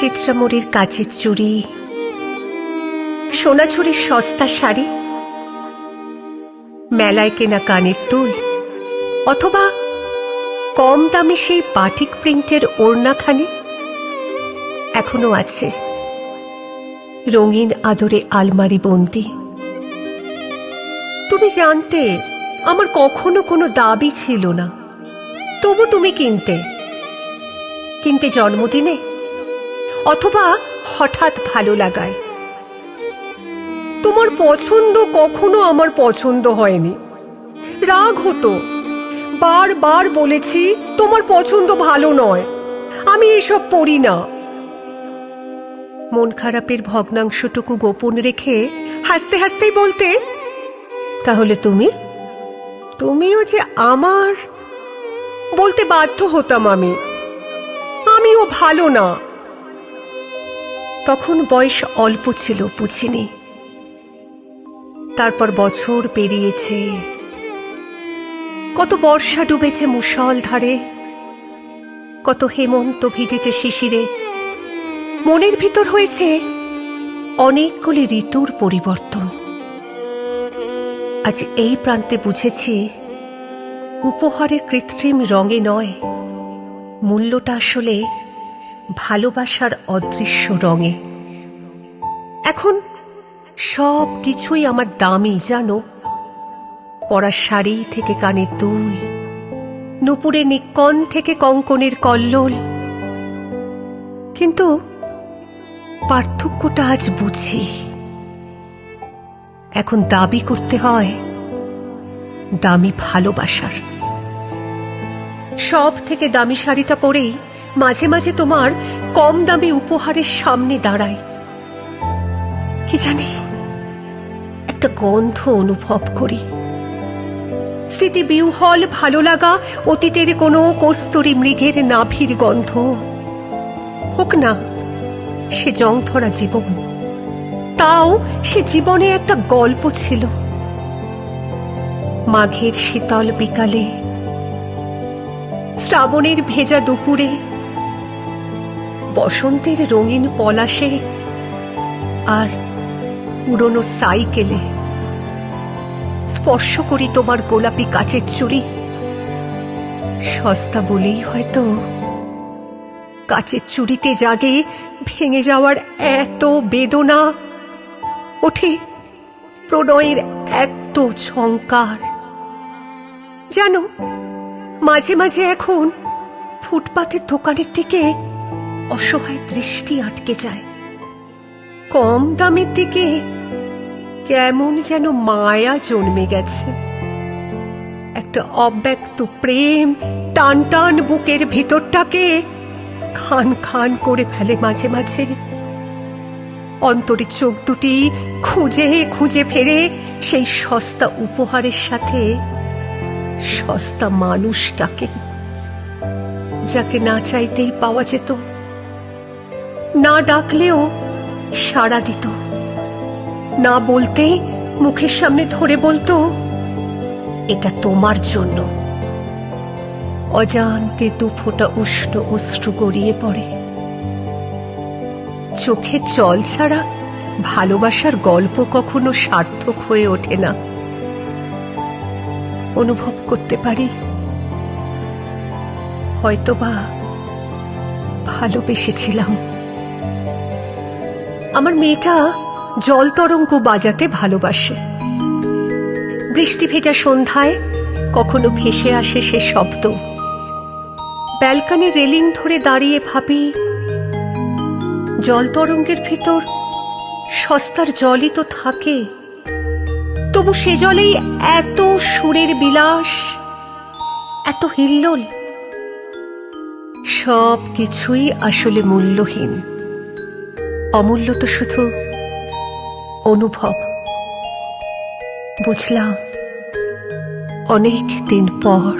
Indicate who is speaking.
Speaker 1: চিত্রামরির কাচের চুড়ি, সোনাঝুরির সস্তা শাড়ি, মেলায় কেনা কানের দুল অথবা কম দামি সেই বাটিক প্রিন্টের ওড়নাখানি এখনও আছে। রঙিন আদরে আলমারি বন্দি। তুমি জানতে, আমার কখনো কোনো দাবি ছিল না। তবু তুমি কিনতে। কিনতে জন্মদিনে অথবা হঠাৎ ভালো লাগায়। তোমার পছন্দ কখনো আমার পছন্দ হয়নি। রাগ হতো। বারবার বলেছি, তোমার পছন্দ ভালো নয়। আমি এসব পড়ি না। মন খারাপের ভগ্নাংশটুকু গোপন রেখে হাসতে হাসতেই বলতে, তাহলে তুমি? তুমিও যে আমার? বলতে বাধ্য হতাম আমি। আমিও ভালো না। তখন বয়স অল্প ছিল, বুঝিনি। তারপর বছর পেরিয়েছে। কত বর্ষা ডুবেছে মুষল ধারে, কত হেমন্ত ভিজেছে শিশিরে। মনের ভিতর হয়েছে অনেকগুলি ঋতুর পরিবর্তন। আজ এই প্রান্তে বুঝেছি, উপহারের কৃত্রিম রঙে নয়, মূল্যটা আসলে ভালোবাসার অদৃশ্য রঙে। এখন সব কিছুই আমার দামি, জানো? পরার শাড়ি থেকে কানের দুল নুপুরে নিকন থেকে কঙ্কনের কল্লোল। কিন্তু পার্থক্যটা আজ বুঝি। এখন দাবি করতে হয় দামি ভালোবাসার। সব থেকে দামি শাড়িটা পরেই মাঝে মাঝে তোমার কম দামি উপহারের সামনে দাঁড়াই কি জানি, একটা গন্ধ অনুভব করি। স্মৃতি বিউহল ভালো লাগা, অতীতের কোনো কস্তুরী মৃগের নাভির গন্ধ। হোক না, সে জং ধরা জীবন। তাও সে জীবনে একটা গল্প ছিল। মাঘের শীতল বিকালে, শ্রাবণের ভেজা দুপুরে বসন্তের রঙিন পলাশে আর পুরনো সাইকেলে। স্পর্শ করি তোমার গোলাপি কাচের চুড়ি। সস্তা বলেই হয়তো কাচের চুড়িতে জাগে ভেঙে যাওয়ার এত বেদনা। ওঠে প্রণয়ের এত ঝঙ্কার জানো, মাঝে মাঝে এখন ফুটপাথের দোকানের দিকে অসহায় দৃষ্টি আটকে যায়। কম দামের দিকে কেমন যেন মায়া জন্মে গেছে। একটা অব্যক্ত প্রেম টান টান বুকের ভিতরটাকে খান খান করে ফেলে মাঝে মাঝে। অন্তরে চোখ দুটি খুঁজে খুঁজে ফেরে সেই সস্তা উপহারের সাথে সস্তা মানুষটাকে, যাকে না চাইতেই পাওয়া যেত। না ডাকলেও সাড়া দিত। না বলতেই মুখের সামনে ধরে বলতো, এটা তোমার জন্য। অজান্তে দু ফোঁটা উষ্ণ অশ্রু গড়িয়ে পড়ে। চোখে জল ছাড়া ভালোবাসার গল্প কখনো সার্থক হয়ে ওঠে না। অনুভব করতে পারি, হয়তোবা ভালোবেসেছিলাম। আমার মেয়েটা জল তরঙ্গ বাজাতে ভালোবাসে। বৃষ্টি ভেজা সন্ধ্যায় কখনো ভেসে আসে সে শব্দ। ব্যালকানি রেলিং ধরে দাঁড়িয়ে ভাবি, জল তরঙ্গের ভিতর সস্তার জলই তো থাকে। তবু সে জলেই এত সুরের বিলাস, এত হিল্লোল। সব কিছুই আসলে মূল্যহীন। অমূল্য তো শুধু অনুভব। বুঝলাম অনেক দিন পর